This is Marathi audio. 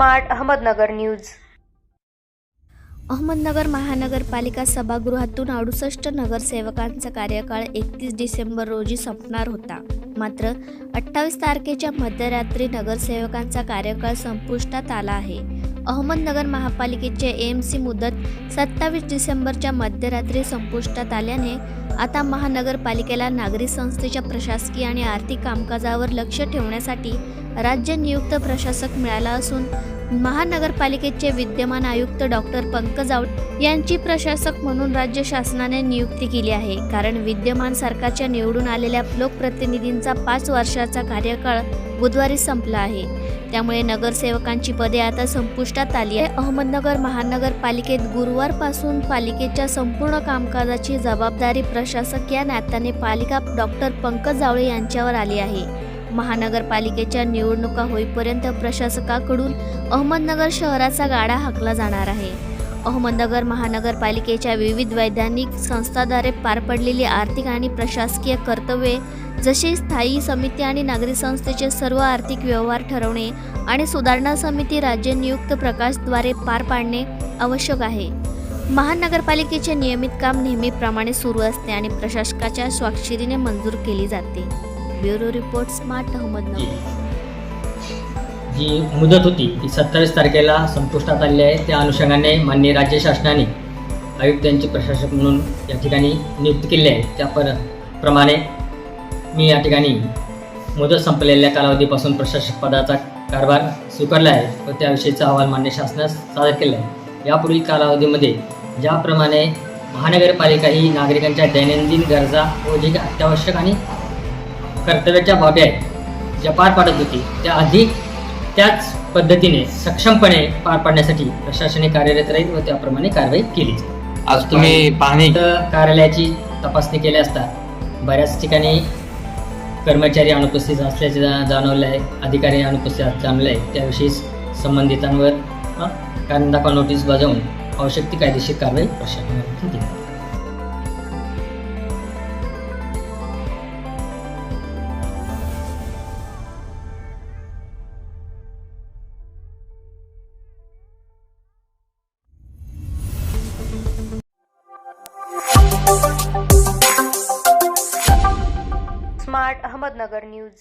Smart Ahmednagar news. अहमदनगर महानगरपालिका सभागृहातून अडुसष्ट नगरसेवकांचा कार्यकाळ एकतीस डिसेंबर रोजी संपणार होता. मात्र अठ्ठावीस तारखेच्या मध्यरात्री नगरसेवकांचा कार्यकाळ संपुष्टात आला आहे. अहमदनगर महापालिकेचे एम सी मुदत सत्तावीस डिसेंबरच्या मध्यरात्री संपुष्टात आल्याने आता महानगरपालिकेला नागरी संस्थेच्या प्रशासकीय आणि आर्थिक कामकाजावर लक्ष ठेवण्यासाठी राज्य नियुक्त प्रशासक मिळाला असून महानगरपालिकेचे विद्यमान आयुक्त डॉक्टर पंकज आवट यांची प्रशासक म्हणून राज्य शासनाने नियुक्ती केली आहे. कारण विद्यमान सरकारच्या निवडून आलेल्या लोकप्रतिनिधींचा पाच वर्षाचा कार्यकाळ बुधवारी संपला आहे. त्यामुळे नगरसेवकांची पदे आता संपुष्टात आली आहे अहमदनगर महानगरपालिकेत गुरुवारपासून पालिकेच्या संपूर्ण कामकाजाची जबाबदारी प्रशासक या नात्याने पालिका डॉक्टर पंकज जावळे यांच्यावर आली आहे. महानगरपालिकेच्या निवडणुका होईपर्यंत प्रशासकाकडून अहमदनगर शहराचा गाडा हाकला जाणार आहे. अहमदनगर महानगरपालिकेच्या विविध वैधानिक संस्थाद्वारे पार पडलेली आर्थिक आणि प्रशासकीय कर्तव्ये जसे स्थायी समिती आणि नागरी संस्थेचे सर्व आर्थिक व्यवहार ठरवणे आणि सुधारणा समिती राज्य नियुक्त प्रकाशद्वारे पार पाडणे आवश्यक आहे. महानगरपालिकेचे नियमित काम नेहमीप्रमाणे सुरू असते आणि प्रशासकाच्या स्वाक्षरीने मंजूर केली जाते. Bureau report smart Ahmednagar. जी. मुदत होती. ती सत्तावीस तारखेला संपुष्टात आलेली आहे. त्या अनुषंगाने माननीय राज्य शासनाने आयुक्तांचे प्रशासक म्हणून या ठिकाणी नियुक्त केले आहे. त्या पर प्रमाणे मी या ठिकाणी मुदत संपलेल्या कालावधीपासून प्रशासक पदाचा कारभार स्वीकारला आहे व त्याविषयीचा अहवाल मान्य शासनास सादर केला आहे. यापूर्वी कालावधीमध्ये ज्याप्रमाणे महानगरपालिका ही नागरिकांच्या दैनंदिन गरजा व जे अत्यावश्यक आणि कर्तव्याच्या बाबी आहेत ज्या पार पाडत होती त्या अधिक त्याच पद्धतीने सक्षमपणे पार पाडण्यासाठी प्रशासने कार्यरत राहील व त्याप्रमाणे कारवाई केली. आज तुम्ही पाहणी कार्यालयाची तपासणी केली असता बऱ्याच ठिकाणी कर्मचारी अनुपस्थित असल्याचे जाणवले आहे अधिकारी अनुपस्थित जाणवले आहे. त्याविषयी संबंधितांवर कारण दाखवा नोटीस बजावून आवश्यक ती कायदेशीर कारवाई प्रशासनाने केली. Smart Ahmednagar news.